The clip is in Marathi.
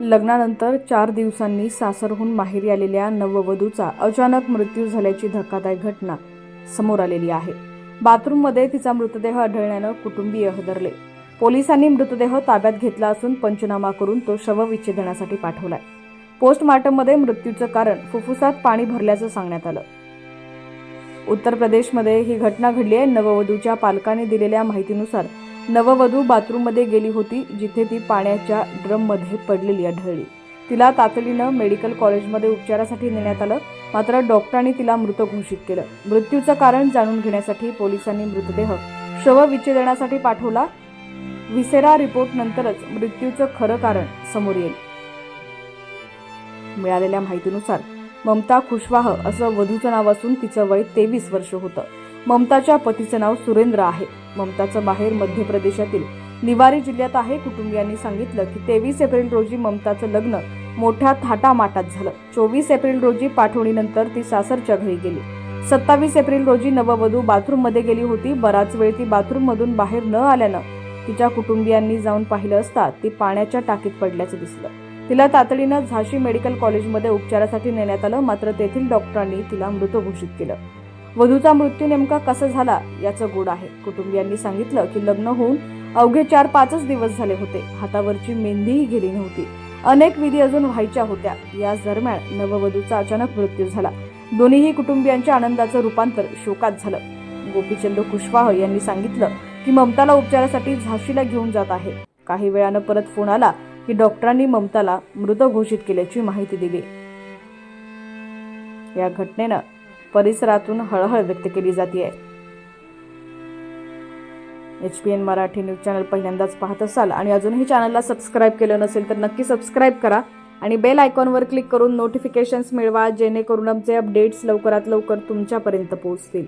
लग्नानंतर चार दिवसांनी सासरहून माहेरी आलेल्या नववधूचा अचानक मृत्यू झाल्याची धक्कादायक घटना समोर आलेली आहे. बाथरूममध्ये तिचा मृतदेह आढळल्यानं कुटुंबीय हदरले. पोलिसांनी मृतदेह ताब्यात घेतला असून पंचनामा करून तो शवविच्छेदनासाठी पाठवलाय. पोस्टमार्टममध्ये मृत्यूचं कारण फुफ्फुसात पाणी भरल्याचं सांगण्यात आलं. उत्तर प्रदेशमध्ये ही घटना घडली आहे. नववधूच्या पालकांनी दिलेल्या माहितीनुसार नववधू बाथरूममध्ये गेली होती जिथे ती पाण्याच्या ड्रममध्ये पडलेली आढळली. तिला तातडीनं मेडिकल कॉलेजमध्ये उपचारासाठी नेण्यात आलं मात्र डॉक्टरांनी तिला मृत घोषित केलं. मृत्यूचं कारण जाणून घेण्यासाठी पोलिसांनी मृतदेह शवविच्छेदनासाठी पाठवला. विसेरा रिपोर्ट नंतरच मृत्यूचं खरं कारण समोर येईल. मिळालेल्या माहितीनुसार ममता खुशवाह असं वधूचं नाव असून तिचं वय तेवीस वर्ष होतं. ममताच्या पतीचं नाव सुरेंद्र आहे. ममताचं बाहेर मध्य प्रदेशातील निवारी जिल्ह्यात आहे. कुटुंबियांनी सांगितलं की तेवीस एप्रिल रोजी ममताचं लग्न मोठ्या थाटामाटात झालं. चोवीस एप्रिल रोजी पाठवणीनंतर ती सासरच्या घरी गेली. सत्तावीस एप्रिल रोजी नववधू बाथरूममध्ये गेली होती. बराच वेळ ती बाथरूममधून बाहेर न आल्यानं तिच्या कुटुंबियांनी जाऊन पाहिलं असता ती पाण्याच्या टाकीत पडल्याचं दिसलं. तिला तातडीनं झाशी मेडिकल कॉलेजमध्ये उपचारासाठी नेण्यात आलं. मात्र तेथील डॉक्टरांनी तिला मृत घोषित केलं. वधूचा मृत्यू नेमका कसा झाला याचं गोड आहे. कुटुंबियांनी सांगितलं की लग्न होऊन अवघे चार पाचच दिवस झाले होते. हातावरची मेहंदीही गेली नव्हती. अनेक विधी अजून व्हायच्या होत्या. या दरम्यान नववधूचा अचानक मृत्यू झाला. दोन्हीही कुटुंबियांच्या आनंदाचं रूपांतर शोकात झालं. गोपीचंद कुशवाह यांनी सांगितलं की ममताला उपचारासाठी झाशीला घेऊन जात आहे. काही वेळानं परत फोन आला की डॉक्टरांनी ममताला मृत घोषित केल्याची माहिती दिली. या घटनेनं परिसरातून हळहळ व्यक्त केली जाते आहे H P N Marathi news channel पहिल्यांदाच पाहत असाल आणि अजूनही चॅनलला सबस्क्राईब केलं नसेल तर नक्की सबस्क्राईब करा आणि बेल आयकॉनवर क्लिक करून नोटिफिकेशन्स मिळवा जेणेकरून आमचे अपडेट्स लवकरात लवकर तुमच्यापर्यंत पोहोचतील.